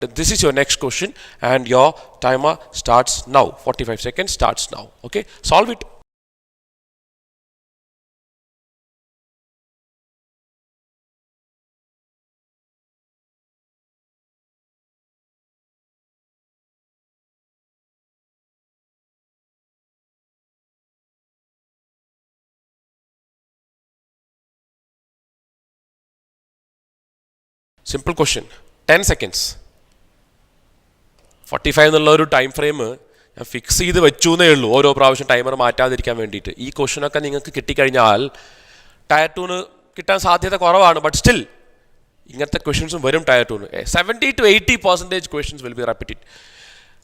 This is your next question and your timer starts now. 45 seconds starts now. Okay, solve it. Simple question. 10 seconds. Forty five എന്നുള്ള ഒരു time frame ഞാൻ fix ചെയ്ത് വെച്ചു എന്നേ ഉള്ളൂ. ഓരോ പ്രാവശ്യം ടൈമർ മാറ്റാതിരിക്കാൻ വേണ്ടിയിട്ട്. ഈ ക്വസ്റ്റനൊക്കെ നിങ്ങൾക്ക് കിട്ടിക്കഴിഞ്ഞാൽ ടയർ ടൂന് കിട്ടാൻ സാധ്യത കുറവാണ്. ബട്ട് സ്റ്റിൽ ഇങ്ങനത്തെ ക്വസ്റ്റ്യൻസും വരും tier ടൂന് seventy to eighty percentage questions will be repeated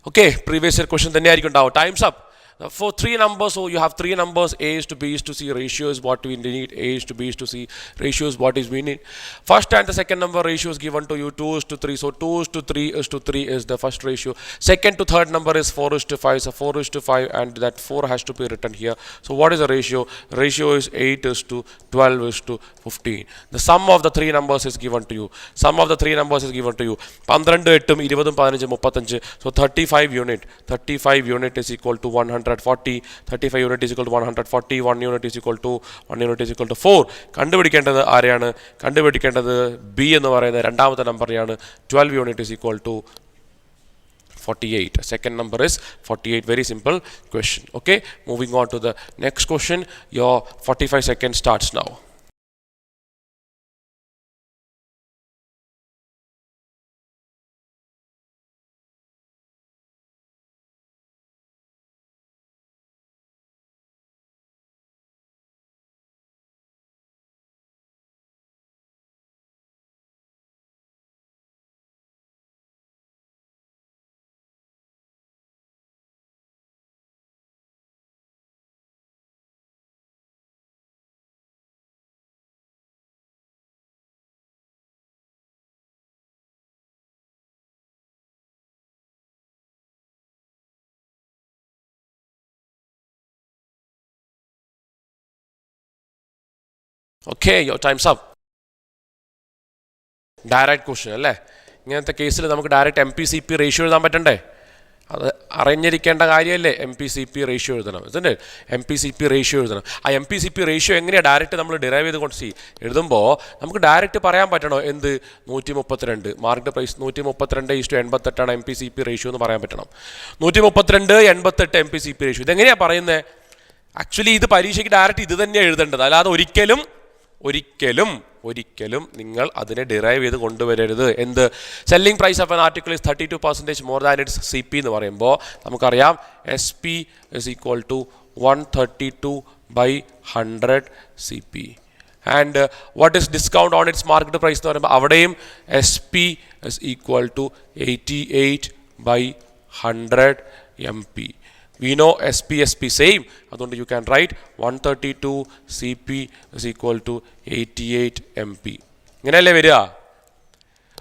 okay previous year question തന്നെയായിരിക്കും ഉണ്ടാവും times up Uh, for three numbers, so you have three numbers, A is to B is to C ratio is what we need, A is to B is to C ratio is what is we need. First and the second number ratio is given to you, 2 is to 3, so 2 is to 3 is to 3 is the first ratio. Second to third number is 4 is to 5, so 4 is to 5 and that 4 has to be written here. So what is the ratio? Ratio is 8 is to 12 is to 15. The sum of the three numbers is given to you. Sum of the three numbers is given to you. 12, 8, 20, 15, 35 unit. 35 unit is equal to 100. Is equal to one hundred forty thirty five unit is equal to one hundred forty one unit is equal to one unit is equal to four കണ്ടുപിടിക്കേണ്ടത് ആരെയാണ്? കണ്ടുപിടിക്കേണ്ടത് B എന്ന് പറയുന്ന രണ്ടാമത്തെ നമ്പറിനെയാണ് twelve unit is equal to 48 second number is 48 very simple question. Okay moving on to the next question. Your 45 seconds starts now. Okay your times up direct question അല്ലേ? ഇങ്ങനത്തെ കേസിൽ നമുക്ക് direct M P C P ratio എഴുതാൻ പറ്റണ്ടേ? അത് അറിഞ്ഞിരിക്കേണ്ട കാര്യമല്ലേ M P C P ratio എഴുതണം ഇതിന്റെ M P C P ratio എഴുതണം. ആ M P C P ratio എങ്ങനെയാണ് ഡയറക്റ്റ് നമ്മൾ ഡിറൈവ് ചെയ്ത് കൊണ്ട് സി എഴുതുമ്പോൾ നമുക്ക് ഡയറക്റ്റ് പറയാൻ പറ്റണോ? എന്ത്? നൂറ്റി മുപ്പത്തിരണ്ട് മാർക്കറ്റ് പ്രൈസ് നൂറ്റി മുപ്പത്തിരണ്ട് ഇഷ്ടം എൺപത്തെട്ടാണ് M P C P ratio എന്ന് പറയാൻ പറ്റണം. നൂറ്റി മുപ്പത്തിരണ്ട് എൺപത്തെട്ട് M P C P ratio ഇതെങ്ങനെയാണ് പറയുന്നത് ആക്ച്വലി ഇത് പരീക്ഷയ്ക്ക് ഡയറക്റ്റ് ഇത് തന്നെയാണ് എഴുതേണ്ടത്. അല്ലാതെ ഒരിക്കലും ഒരിക്കലും ഒരിക്കലും നിങ്ങൾ അതിനെ ഡിറൈവ് ചെയ്ത് കൊണ്ടുവരരുത്. എന്ത്? Selling price of an article is thirty two percentage more than its C P എന്ന് പറയുമ്പോൾ നമുക്കറിയാം S P is equal to one thirty two by hundred C P and what is discount on its market price എന്ന് പറയുമ്പോൾ അവിടെയും S P is equal to eighty eight by hundred M P P S P same അതുകൊണ്ട് to C P is equal to eighty eight M P ഇങ്ങനെയല്ലേ വരിക?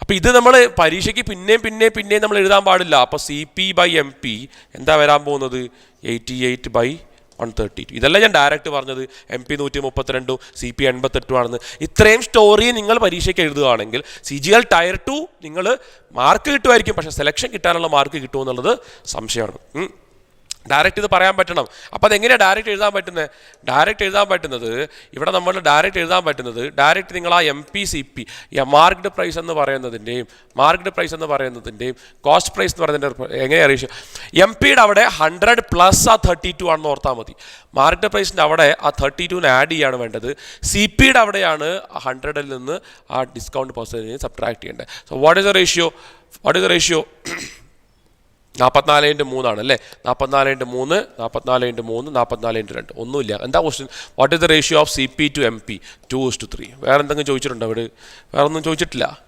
അപ്പോൾ ഇത് നമ്മൾ പരീക്ഷയ്ക്ക് പിന്നെയും പിന്നെയും പിന്നെയും നമ്മൾ എഴുതാൻ പാടില്ല. അപ്പോൾ C P by M P എന്താ വരാൻ പോകുന്നത്? Eighty eight by one thirty two ഇതല്ല ഞാൻ ഡയറക്റ്റ് പറഞ്ഞത്. എം പി നൂറ്റി മുപ്പത്തിരണ്ടും സി പി എൺപത്തെട്ടും ആണെന്ന്. ഇത്രയും സ്റ്റോറി നിങ്ങൾ പരീക്ഷയ്ക്ക് എഴുതുകയാണെങ്കിൽ C G L tier two നിങ്ങൾ മാർക്ക് കിട്ടുമായിരിക്കും. പക്ഷേ സെലക്ഷൻ കിട്ടാനുള്ള മാർക്ക് കിട്ടുമെന്നുള്ളത് സംശയമാണ്. ഡയറക്റ്റ് ഇത് പറയാൻ പറ്റണം. അപ്പോൾ അതെങ്ങനെയാണ് ഡയറക്റ്റ് എഴുതാൻ പറ്റുന്നത്? ഡയറക്റ്റ് എഴുതാൻ പറ്റുന്നത് ഇവിടെ നമ്മൾ ഡയറക്റ്റ് എഴുതാൻ പറ്റുന്നത് ഡയറക്റ്റ് നിങ്ങൾ ആ M P C P marked price എന്ന് പറയുന്നതിന്റെയും മാർക്ക്ഡ് പ്രൈസ് എന്ന് പറയുന്നതിന്റെയും കോസ്റ്റ് പ്രൈസ് എന്ന് പറയുന്നതിന്റെ എങ്ങനെയാണ് റേഷ്യോ എം പിയുടെ അവിടെ ഹൺഡ്രഡ് പ്ലസ് ആ തേർട്ടി ടു ആണെന്ന് ഓർത്താൽ മതി. മാർക്ക്ഡ് പ്രൈസിന്റെ അവിടെ ആ തേർട്ടി ടുവിന് ആഡ് ചെയ്യാണ് വേണ്ടത്. സി പിയുടെ അവിടെയാണ് ഹൺഡ്രഡിൽ നിന്ന് ആ ഡിസ്കൗണ്ട് പെർസെന്റേജ് സബ്ട്രാക്ട് ചെയ്യേണ്ടത്. So what is the ratio what is the ratio നാൽപ്പത്തിനാല് ഇന്റു മൂന്നാണ് അല്ലേ? നാൽപ്പത്തിനാല് ഇന്റു മൂന്ന് നാൽപ്പത്തിനാല് ഇന്റു മൂന്ന് നാൽപ്പത്തിനാല് ഇന്റു രണ്ട്. ഒന്നുമില്ല. എന്താ question what is the ratio of C P to M P two is to three വേറെ എന്തെങ്കിലും ചോദിച്ചിട്ടുണ്ടോ അവിടെ? വേറെ ഒന്നും ചോദിച്ചിട്ടില്ല.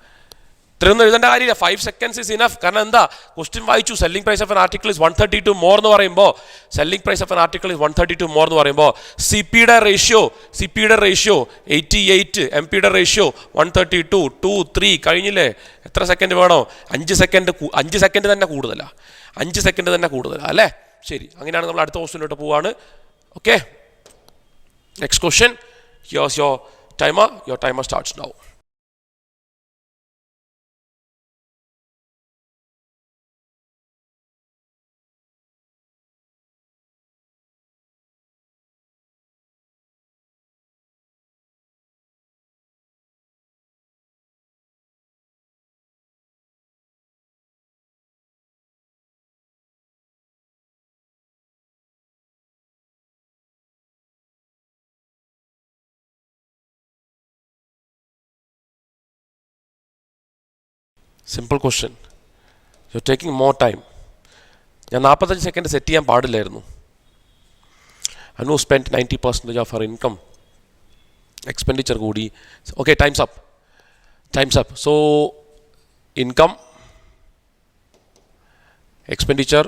ഇത്രയൊന്നും എഴുതേണ്ട കാര്യമില്ല. ഫൈവ് സെക്കൻഡ്സ് ഇസ് ഇനഫ് കാരണം എന്താ? ക്വസ്റ്റ്യൻ വായിച്ചു. Selling price of an article is one thirty two more എന്ന് പറയുമ്പോൾ selling price of an article is one thirty two more എന്ന് പറയുമ്പോൾ സി പിയുടെ റേഷ്യോ സി പിയുടെ റേഷ്യോ എയ്റ്റി എയ്റ്റ് എം പിയുടെ ratio one thirty two two three കഴിഞ്ഞില്ലേ? എത്ര second വേണോ? അഞ്ച് സെക്കൻഡ് അഞ്ച് സെക്കൻഡ് തന്നെ കൂടുതലാണ് അഞ്ച് സെക്കൻഡ് തന്നെ കൂടുതലാണ് അല്ലേ? ശരി അങ്ങനെയാണ് നമ്മൾ അടുത്ത ക്വസ്റ്റിനോട്ട് പോവാണ്. Okay next question yours your timer your timer starts now simple question you taking more time ഞാൻ നാൽപ്പത്തഞ്ച് സെക്കൻഡ് സെറ്റ് ചെയ്യാൻ പാടില്ലായിരുന്നു. Anu spend ninety percentage of her income expenditure കൂടി. Okay times up times up so income expenditure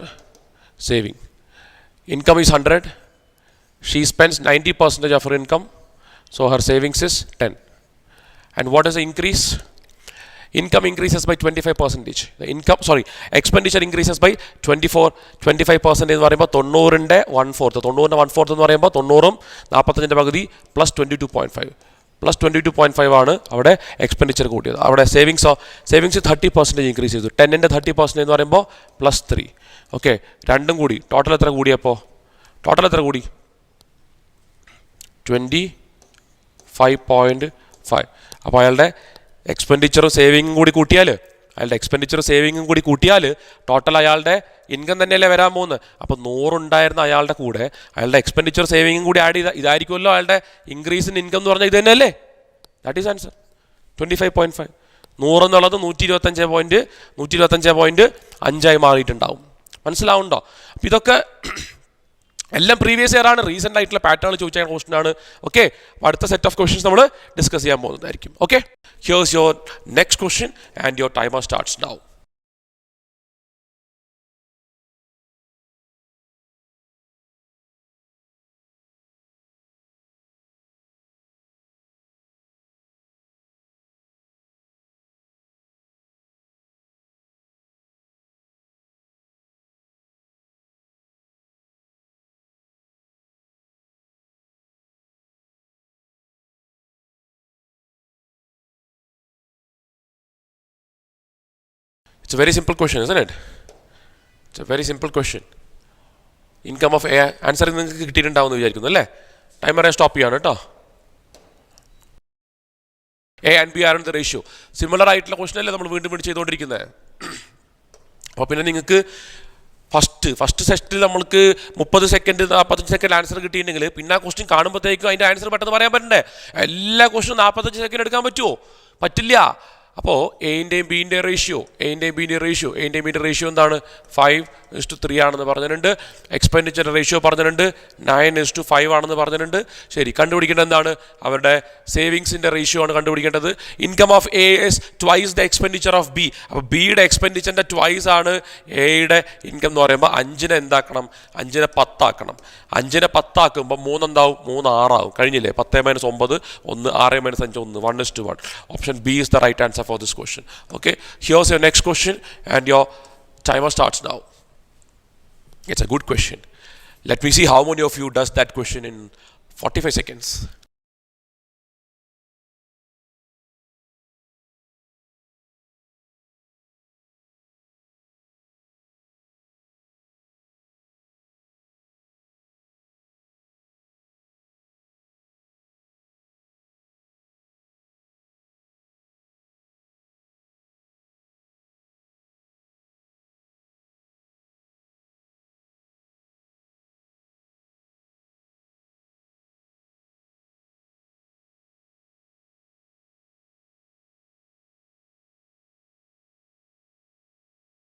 saving income is hundred she spends ninety percentage of her income her savings is 10 and what is the increase? Income increases by 25 percentage. The income sorry expenditure increases by 24 25 percent എന്ന് പറയുമ്പോൾ തൊണ്ണൂറിന്റെ one fourth തൊണ്ണൂറിന്റെ one fourth എന്ന് പറയുമ്പോൾ തൊണ്ണൂറും നാൽപ്പത്തഞ്ചിന്റെ പകുതി plus twenty two point five plus twenty two point five ആണ് അവിടെ എക്സ്പെൻഡിച്ചർ കൂട്ടിയത്. അവിടെ സേവിങ്സോ സേവിങ്സ് തേർട്ടി പെർസെന്റേജ് ഇൻക്രീസ് ചെയ്തു. ടെന്നിന്റെ തേർട്ടി പെർസെന്റേജ് എന്ന് പറയുമ്പോൾ പ്ലസ് ത്രീ ഓക്കെ രണ്ടും കൂടി. ടോട്ടൽ എത്ര കൂടിയപ്പോൾ ടോട്ടൽ എത്ര കൂടി? ട്വന്റി ഫൈവ് പോയിന്റ് ഫൈവ് അപ്പോൾ അയാളുടെ എക്സ്പെൻഡിച്ചറും സേവിങ്ങും കൂടി കൂട്ടിയാൽ അയാളുടെ എക്സ്പെൻഡിച്ചറും സേവിങ്ങും കൂടി കൂട്ടിയാൽ ടോട്ടൽ അയാളുടെ ഇൻകം തന്നെയല്ലേ വരാൻ പോകുന്നത്? അപ്പോൾ നൂറുണ്ടായിരുന്ന അയാളുടെ കൂടെ അയാളുടെ എക്സ്പെൻഡിച്ചർ സേവിങ്ങും കൂടി ആഡ് ചെയ്ത ഇതായിരിക്കുമല്ലോ അയാളുടെ ഇൻക്രീസ് ഇൻ ഇൻകം എന്ന് പറഞ്ഞാൽ ഇത് തന്നെയല്ലേ? That is answer twenty five point five നൂറെന്നുള്ളത് നൂറ്റി ഇരുപത്തഞ്ച് പോയിന്റ് നൂറ്റി ഇരുപത്തഞ്ച് പോയിന്റ് അഞ്ചായി മാറിയിട്ടുണ്ടാവും. മനസ്സിലാവുണ്ടോ അപ്പോൾ ഇതൊക്കെ എല്ലാം പ്രീവിയസ് ഇയർ ആണ്. റീസെന്റ് ആയിട്ടുള്ള പാറ്റേൺ ചോദിച്ച ക്വസ്റ്റൻ ആണ്. ഓക്കെ അടുത്ത സെറ്റ് ഓഫ് ക്വസ്റ്റ്യൻസ് നമ്മൾ ഡിസ്കസ് ചെയ്യാൻ പോകുന്നതായിരിക്കും. Okay here's your next question and your timer starts now It's a very simple question, isn't it? It's a very simple. Income of A answer നിങ്ങൾക്ക് കിട്ടിയിട്ടുണ്ടാവും എന്ന് വിചാരിക്കുന്നു അല്ലേ? ടൈമർ സ്റ്റോപ്പ് ചെയ്യാണ് കേട്ടോ. A and B are the ratio similar ആയിട്ടുള്ള question അല്ലേ നമ്മൾ വീണ്ടും വീണ്ടും ചെയ്തുകൊണ്ടിരിക്കുന്നത്. അപ്പോൾ പിന്നെ നിങ്ങൾക്ക് ഫസ്റ്റ് ഫസ്റ്റ് സെഷനിൽ നമ്മൾക്ക് മുപ്പത് സെക്കൻഡ് നാൽപ്പത്തഞ്ച് സെക്കൻഡ് ആൻസർ കിട്ടിയിട്ടുണ്ടെങ്കിൽ പിന്നെ ആ ക്വസ്റ്റ്യൻ കാണുമ്പോഴത്തേക്കും അതിന്റെ ആൻസർ പെട്ടെന്ന് പറയാൻ പറ്റണ്ടേ? എല്ലാ ക്വസ്റ്റനും നാൽപ്പത്തഞ്ച് സെക്കൻഡ് എടുക്കാൻ പറ്റുമോ പറ്റില്ല. അപ്പോൾ എന്റെയും ബീന്റെ റേഷ്യോ എന്റെയും ബീന്റെ റേഷ്യോ എന്റെയും ബീന്റെ റേഷ്യോ എന്താണ്? ഫൈവ് ഇസ് ടു ത്രീ ആണെന്ന് പറഞ്ഞിട്ടുണ്ട്. എക്സ്പെൻഡിച്ചർ റേഷ്യോ പറഞ്ഞിട്ടുണ്ട്. നയൻ ഇസ് ടു ഫൈവ് ആണെന്ന് പറഞ്ഞിട്ടുണ്ട്. ശരി കണ്ടുപിടിക്കേണ്ടത് എന്താണ്? അവരുടെ സേവിങ്സിന്റെ റേഷ്യോ ആണ് കണ്ടുപിടിക്കേണ്ടത്. Income of A is twice the expenditure of B അപ്പോൾ ബിയുടെ എക്സ്പെൻഡിച്ചറിന്റെ ട്വൈസ് ആണ് എയുടെ ഇൻകം എന്ന് പറയുമ്പോൾ അഞ്ചിനെ എന്താക്കണം? അഞ്ചിനെ പത്താക്കണം. അഞ്ചിനെ പത്താക്കുമ്പോൾ മൂന്നെന്താവും? മൂന്ന് ആറാവും കഴിഞ്ഞില്ലേ? പത്ത് മൈനസ് ഒമ്പത് ഒന്ന് ആറ് മൈനസ് അഞ്ച് ഒന്ന്. One is to one option B is the right answer for this question. Okay, here's your next question, and your timer starts now. It's a good question. Let me see how many of you does that question in 45 seconds.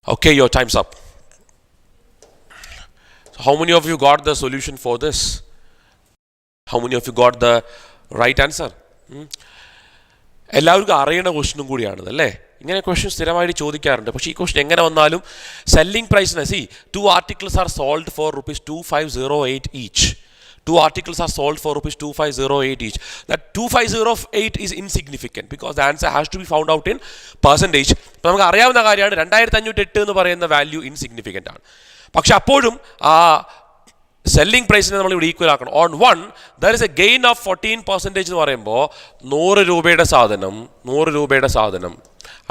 Okay, your time's up. So, how many of you got the solution for this? How many of you got the right answer? Hmm? എല്ലാവർക്കും അറിയണ ക്വസ്റ്റനും കൂടിയാണിത് അല്ലേ ഇങ്ങനെ question സ്ഥിരമായിട്ട് ചോദിക്കാറുണ്ട് പക്ഷേ ഈ question എങ്ങനെ വന്നാലും selling പ്രൈസിനെ see two articles are sold for rupees two five zero eight each two articles are sold for rupees 2508 each that 2508 is insignificant because the answer has to be found out in percentage ഇപ്പം നമുക്ക് അറിയാവുന്ന കാര്യമാണ് രണ്ടായിരത്തി അഞ്ഞൂറ്റി എട്ട് എന്ന് പറയുന്ന value insignificant ആണ് പക്ഷെ അപ്പോഴും ആ സെല്ലിംഗ് പ്രൈസിനെ നമ്മൾ ഇവിടെ ഈക്വൽ ആക്കണം. On one there is a gain of fourteen percentage എന്ന് പറയുമ്പോൾ നൂറ് രൂപയുടെ സാധനം നൂറ് രൂപയുടെ സാധനം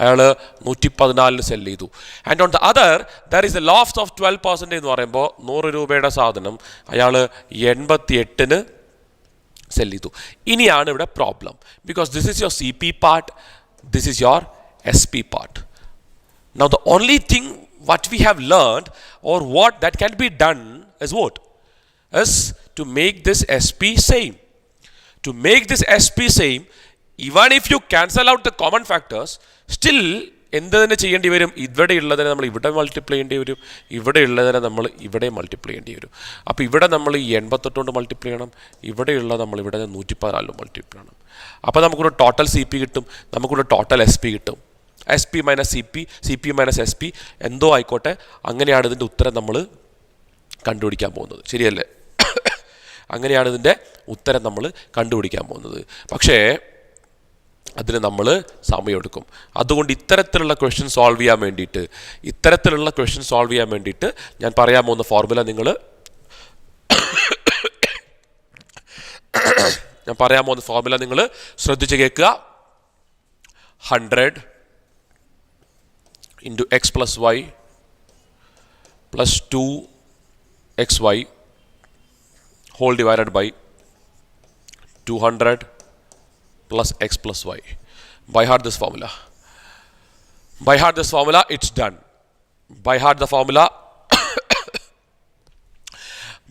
അയാൾ നൂറ്റി പതിനാലിന് സെൽ ചെയ്തു. And on the other there is a loss of twelve percentage എന്ന് പറയുമ്പോൾ നൂറ് രൂപയുടെ സാധനം അയാൾ എൺപത്തി എട്ടിന് സെൽ ചെയ്തു. ഇനിയാണ് ഇവിടെ problem because this is your C P part this is your S P part now the only thing what we have learned or what that can be done is what? Is to make this SP same. To make this SP same, even if you cancel out the common factors, still എന്ത് തന്നെ ചെയ്യേണ്ടി വരും? ഇവിടെ ഉള്ളതിനെ നമ്മൾ ഇവിടെ multiply ചെയ്യേണ്ടി വരും. ഇവിടെ ഉള്ളതിനെ നമ്മൾ ഇവിടെ മൾട്ടിപ്ലൈ ചെയ്യേണ്ടി വരും. അപ്പോൾ ഇവിടെ നമ്മൾ ഈ എൺപത്തെട്ട് കൊണ്ട് മൾട്ടിപ്ലൈ ചെയ്യണം. ഇവിടെയുള്ള നമ്മൾ ഇവിടെ നൂറ്റി പതിനാലിലും മൾട്ടിപ്ലൈ ചെയ്യണം. അപ്പോൾ നമുക്കൊരു ടോട്ടൽ സി പി കിട്ടും. നമുക്കൊരു ടോട്ടൽ എസ് പി കിട്ടും. S P minus C P C P minus S P എന്തോ ആയിക്കോട്ടെ. അങ്ങനെയാണ് ഇതിന്റെ ഉത്തരം നമ്മൾ കണ്ടുപിടിക്കാൻ പോകുന്നത്. ശരിയല്ലേ? അങ്ങനെയാണ് ഇതിന്റെ ഉത്തരം നമ്മൾ കണ്ടുപിടിക്കാൻ പോകുന്നത്. പക്ഷേ അതിന് നമ്മൾ സമയമെടുക്കും. അതുകൊണ്ട് ഇത്തരത്തിലുള്ള ക്വസ്റ്റ്യൻ സോൾവ് ചെയ്യാൻ വേണ്ടിയിട്ട് ഇത്തരത്തിലുള്ള ക്വസ്റ്റ്യൻ സോൾവ് ചെയ്യാൻ വേണ്ടിയിട്ട് ഞാൻ പറയാൻ പോകുന്ന ഫോർമുല നിങ്ങൾ ഞാൻ പറയാൻ പോകുന്ന ഫോർമുല നിങ്ങൾ ശ്രദ്ധിച്ച് കേൾക്കുക. Hundred into X plus Y plus two X Y whole divided by 200 plus x plus y. By heart this formula. By heart this formula, it's done. By heart the formula.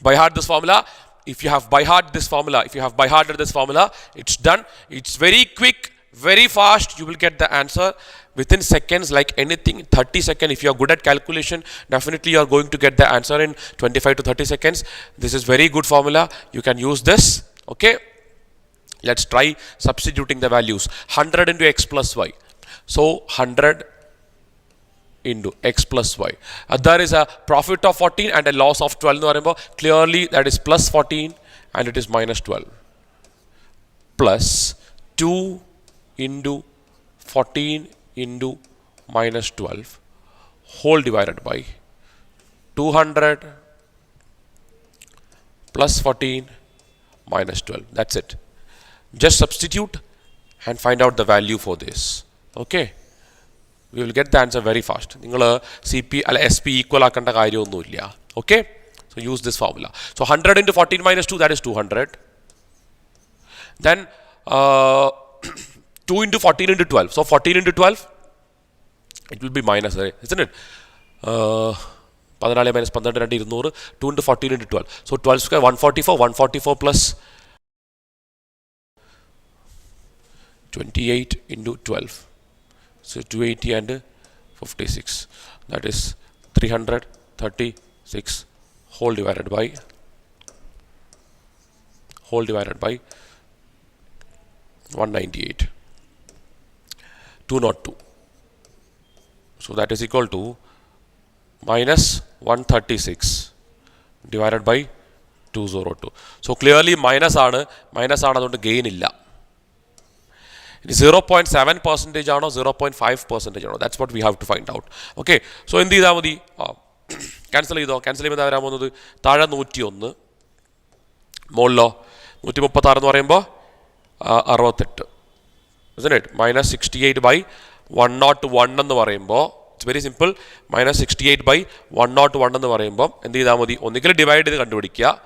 by heart this formula. If you have by heart this formula, if you have by hearted this formula, it's done. It's very quick, very fast. You will get the answer within seconds like anything 30 seconds if you are good at calculation definitely you are going to get the answer in 25 to 30 seconds. This is very good formula. You can use this okay? Let's try substituting the values. 100 into x plus y. So 100 into x plus y. Uh, there is a profit of 14 and a loss of 12 remember clearly that is plus 14 and it is minus 12 plus 2 into 14 into minus 12 whole divided by 200 plus 14 minus 12 that's it just substitute and find out the value for this okay we will get the answer very fast നിങ്ങൾ C P അല്ല S P equal ആക്കേണ്ട കാര്യമൊന്നുമില്ല okay so use this formula so hundred into fourteen minus two that is two hundred then 2 into 14 into 12. So 14 into 12, it will be minus, right? isn't it? Uh, 14 minus 12 2 into 14 into 12. So 12 square 144, 144 plus 28 into 12. So 280 and 56. That is 336 whole divided by whole divided by 198. 202. So that is equal to minus 136 divided by 202. So clearly minus ആണ് minus ആണ് അതുകൊണ്ട് gain ഇല്ല. ഇനി zero point seven percentage ആണോ zero point five percentage ആണോ? That's what we have to find out okay so എന്ത് ചെയ്താൽ മതി? ക്യാൻസൽ ചെയ്തോ? ക്യാൻസൽ ചെയ്യുമ്പോൾ വരാൻ പോകുന്നത്? താഴെ നൂറ്റി ഒന്ന് മുകളിലോ? നൂറ്റി മുപ്പത്താറെന്ന് പറയുമ്പോൾ അറുപത്തെട്ട്. It minus sixty eight by one not one എന്ന് പറയുമ്പോൾ it's very simple minus sixty eight by one not one എന്ന് പറയുമ്പോൾ എന്ത് ചെയ്താൽ മതി? ഒന്നുകിൽ ഡിവൈഡ് ചെയ്ത് കണ്ടുപിടിക്കുക.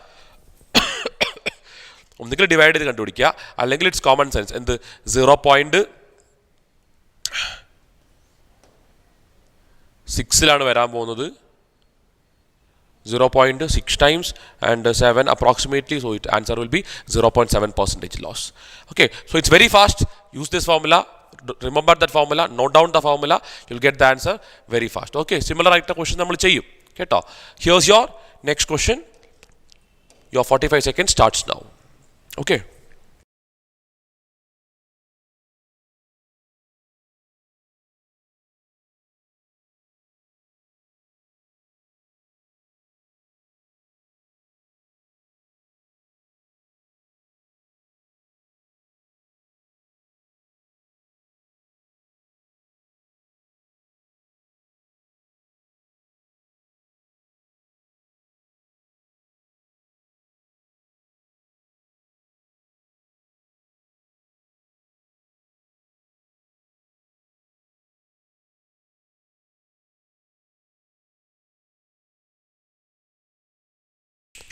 ഒന്നുകിൽ ഡിവൈഡ് ചെയ്ത് കണ്ടുപിടിക്കുക. അല്ലെങ്കിൽ ഇറ്റ്സ് കോമൺ സെൻസ് എന്ത്? സീറോ പോയിന്റ് സിക്സിലാണ് വരാൻ പോകുന്നത്. Zero point six times and seven approximately so it answer will be zero point seven percentage loss okay so it's very fast use this formula. Remember that formula. Note down the formula. You'll get the answer very fast okay similar ആയിട്ട് question നമ്മൾ ചെയ്യും. കേട്ടോ? Here's your next question your forty five second starts now okay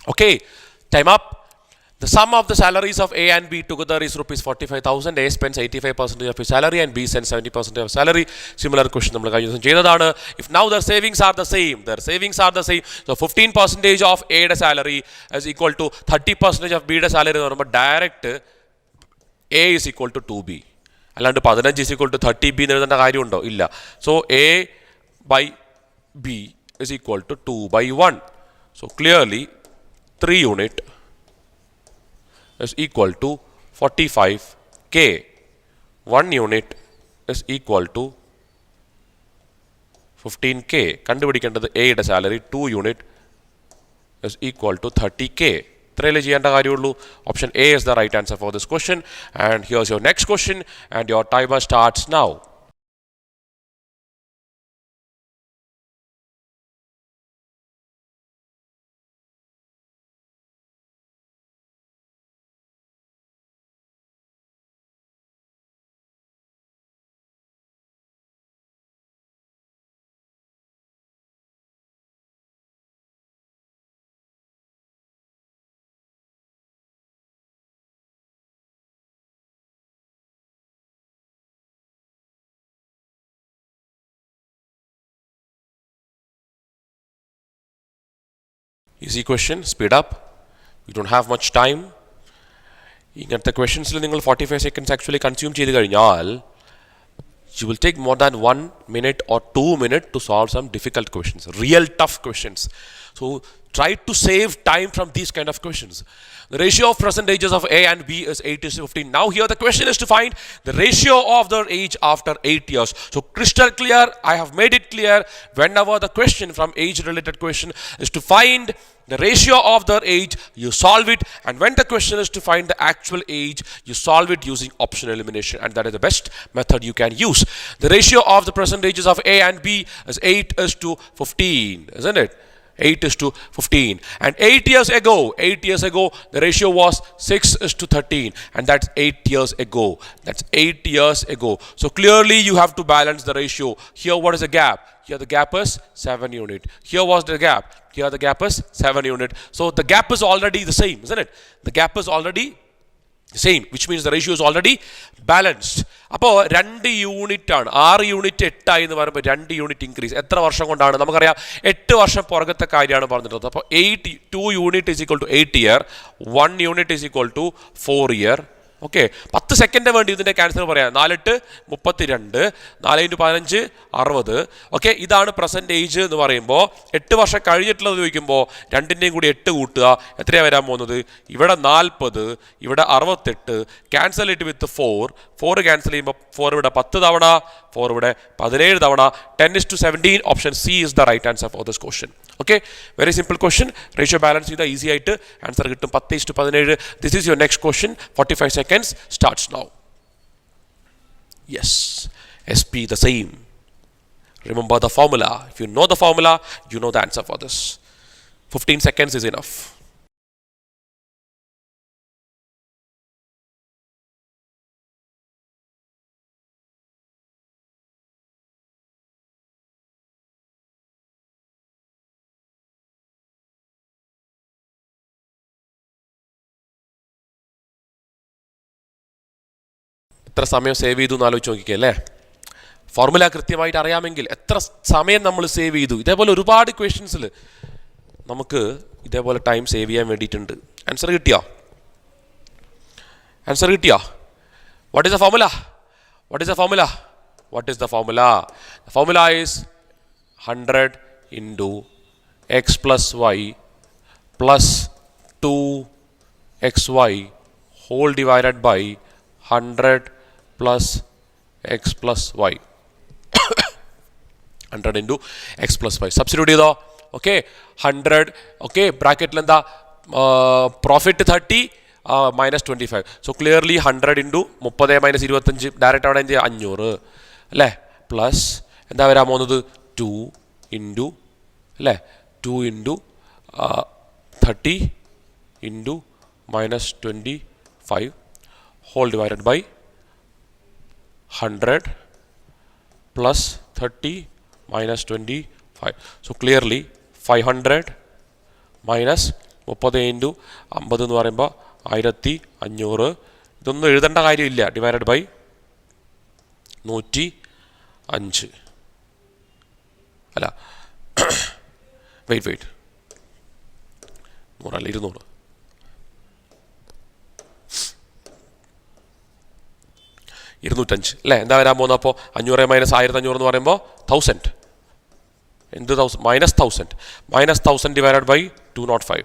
Okay, time up. The sum of the salaries of A and B together is rupees 45,000. A spends 85% of his salary and B sends 70% of salary. Similar question നമ്മൾ കഴിഞ്ഞ ദിവസം ചെയ്തതാണ് if now their savings are the same their savings are the same so fifteen percentage of എയുടെ salary is equal to thirty percentage of ബിയുടെ salary എന്ന് പറയുമ്പോൾ direct A is equal to two B അല്ലാണ്ട് പതിനഞ്ച് is equal to thirty B എന്ന് എഴുതേണ്ട കാര്യമുണ്ടോ ഇല്ല so A by B is equal to two by one so clearly three unit is equal to 45 K. 1 unit is equal to 15k. കണ്ടുപിടിക്കേണ്ടത് എയുടെ salary two unit is equal to thirty K ഇത്രയല്ലേ ചെയ്യേണ്ട കാര്യമുള്ളൂ? Option A is the right answer for this question and here's your next question and your timer starts now easy question speed up you don't have much time ഇങ്ങനത്തെ ക്വസ്റ്റ്യൻസിൽ നിങ്ങൾ forty five seconds actually consume ചെയ്ത് കഴിഞ്ഞാൽ you will take more than one minute or two minutes to solve some difficult questions, real tough questions. So try to save time from these kind of questions. The ratio of percentages of A and B is 8 to 15. Now here the question is to find the ratio of their age after 8 years. So crystal clear, I have made it clear whenever the question from age related question is to find the ratio of their age, you solve it. And when the question is to find the actual age, you solve it using option elimination. And that is the best method you can use. The ratio of the percentages of A and B is 8 is to 15, isn't it? 8 is to 15. And 8 years ago, 8 years ago, the ratio was 6 is to 13. And that's 8 years ago. That's 8 years ago. So clearly you have to balance the ratio. Here, what is the gap? Here the gap is 7 unit. Here was the gap. Here the gap is 7 unit. So the gap is already the same, isn't it? The gap is already same which means the ratio is already balanced അപ്പോൾ രണ്ട് unit ആണ് ആറ് unit എട്ടായി എന്ന് പറയുമ്പോൾ രണ്ട് unit increase എത്ര വർഷം കൊണ്ടാണ്? നമുക്കറിയാം എട്ട് വർഷം പുറകത്തെ കാര്യമാണ് പറഞ്ഞിട്ടുള്ളത്. അപ്പോൾ eight two unit is equal to eight year one unit is equal to four year okay പത്ത് സെക്കൻഡ് വേണ്ടി ഇതിന്റെ ക്യാൻസർ പറയാം. നാലെട്ട് മുപ്പത്തിരണ്ട് നാല് ഇന്റു പതിനഞ്ച് അറുപത്. ഓക്കെ ഇതാണ് പ്രസന്റ് ഏജ് എന്ന് പറയുമ്പോൾ എട്ട് വർഷം കഴിഞ്ഞിട്ടുള്ളത് ചോദിക്കുമ്പോൾ രണ്ടിന്റെയും കൂടി എട്ട് കൂട്ടുക. എത്രയാണ് വരാൻ പോകുന്നത്? ഇവിടെ നാൽപ്പത് ഇവിടെ അറുപത്തെട്ട് ക്യാൻസൽ ഇട്ട് വിത്ത് ഫോർ ഫോർ ക്യാൻസൽ ചെയ്യുമ്പോൾ ഫോർ ഇവിടെ പത്ത് തവണ ഫോർ ഇവിടെ പതിനേഴ് തവണ ten is to seventeen option C is the right answer for this question okay very simple question ratio balance ചെയ്താൽ ഈസി ആയിട്ട് ആൻസർ കിട്ടും പത്ത് ഇസ് ടു പതിനേഴ്. This is your next question forty five seconds starts now yes S P the same Remember the formula. If you know the formula, you know the answer for this. 15 seconds is enough. എത്ര സമയം save ചെയ്തു എന്ന് ആലോചിച്ച് നോക്കിക്കുക അല്ലേ? Formula കൃത്യമായിട്ട് അറിയാമെങ്കിൽ എത്ര സമയം നമ്മൾ സേവ് ചെയ്തു. ഇതേപോലെ ഒരുപാട് ക്വസ്റ്റ്യൻസിൽ നമുക്ക് ഇതേപോലെ ടൈം സേവ് ചെയ്യാൻ വേണ്ടിയിട്ടുണ്ട്. ആൻസർ കിട്ടിയോ? ആൻസർ കിട്ടിയോ? What is the formula what is the formula what is the formula the formula is hundred into X plus Y plus two X Y whole divided by hundred plus X plus Y hundred into X plus Y substitute ചെയ്തോ? Okay hundred okay ബ്രാക്കറ്റിൽ എന്താ profit thirty minus twenty five so clearly hundred into മുപ്പത് minus ഇരുപത്തഞ്ച്. Direct അവിടെ എന്ത് അഞ്ഞൂറ്. അല്ലേ? Plus എന്താ വരാൻ പോകുന്നത്? ടു ഇന്റു അല്ലേ? Two into thirty into minus twenty five whole divided by hundred plus thirty minus twenty five so clearly five hundred into മുപ്പത് ഇന്റു അമ്പത് എന്ന് പറയുമ്പോൾ ആയിരത്തി അഞ്ഞൂറ് ഇതൊന്നും എഴുതേണ്ട കാര്യമില്ല. ഡിവൈഡഡ് ബൈ നൂറ്റി അഞ്ച് അല്ല വെയിറ്റ് വെയിറ്റ് നൂറല്ല ഇരുന്നൂറ്. ഇരുന്നൂറ്റഞ്ച്. അല്ലേ? എന്താ വരാൻ പോകുന്നത് അപ്പോൾ അഞ്ഞൂറ് മൈനസ് ആയിരത്തി അഞ്ഞൂറ് എന്ന് പറയുമ്പോൾ തൗസൻഡ് എന്ത് thousand minus thousand minus thousand divided by two not five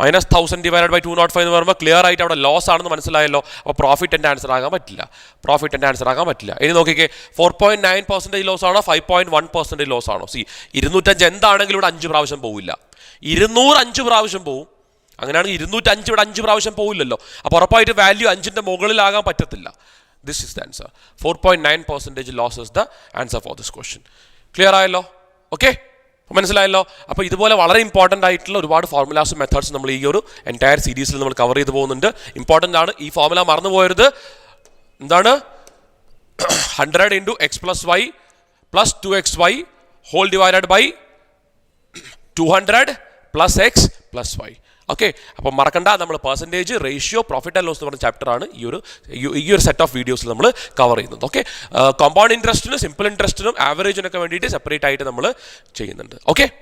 minus thousand divided by two not five എന്ന് പറയുമ്പോൾ ക്ലിയർ ആയിട്ട് അവിടെ ലോസ് ആണെന്ന് മനസ്സിലായല്ലോ. അപ്പോൾ പ്രോഫിറ്റ് എന്റെ ആൻസർ ആകാൻ പറ്റില്ല. പ്രോഫിറ്റ് എന്റെ ആൻസർ ആകാൻ പറ്റില്ല. ഇനി നോക്കിക്കേ. Four point nine percentage loss ആണോ? Five point one percentage loss ആണോ? സി ഇരുന്നൂറ്റഞ്ച് എന്താണെങ്കിലും ഇവിടെ അഞ്ച് പ്രാവശ്യം പോവില്ല. ഇരുന്നൂറ് അഞ്ച് പ്രാവശ്യം പോവും. അങ്ങനെയാണെങ്കിൽ ഇരുന്നൂറ്റഞ്ച് ഇവിടെ അഞ്ച് പ്രാവശ്യം പോവില്ലല്ലോ. അപ്പോൾ ഉറപ്പായിട്ട് വാല്യൂ അഞ്ചിന്റെ മുകളിലാകാൻ പറ്റത്തില്ല. The answer four point nine percentage loss is the answer for this question clear ആയല്ലോ? ഓക്കെ മനസ്സിലായല്ലോ? അപ്പോൾ ഇതുപോലെ വളരെ ഇമ്പോർട്ടന്റ് ആയിട്ടുള്ള ഒരുപാട് ഫോർമുലാസും മെത്തേഡ്സും നമ്മൾ ഈ ഒരു എന്റയർ സീരീസിൽ നമ്മൾ കവർ ചെയ്ത് പോകുന്നുണ്ട്. ഇമ്പോർട്ടന്റ് ആണ്. ഈ ഫോർമുല മറന്നു പോയത് എന്താണ്? Hundred into X plus Y plus two X Y whole divided by two hundred plus X plus Y okay അപ്പോൾ മറക്കണ്ട നമ്മൾ percentage ratio profit and loss എന്ന് പറഞ്ഞ ചാപ്റ്ററാണ് ഈ ഒരു ഈ- ഒരു സെറ്റ് ഓഫ് വീഡിയോസിൽ നമ്മൾ കവർ ചെയ്യുന്നത്. ഓക്കെ കോമ്പൗണ്ട് ഇൻട്രസ്റ്റിനും സിമ്പിൾ ഇൻട്രസ്റ്റിനും ആവറേജിനൊക്കെ വേണ്ടിയിട്ട് സെപ്പറേറ്റ് ആയിട്ട് നമ്മൾ ചെയ്യുന്നുണ്ട്. ഓക്കെ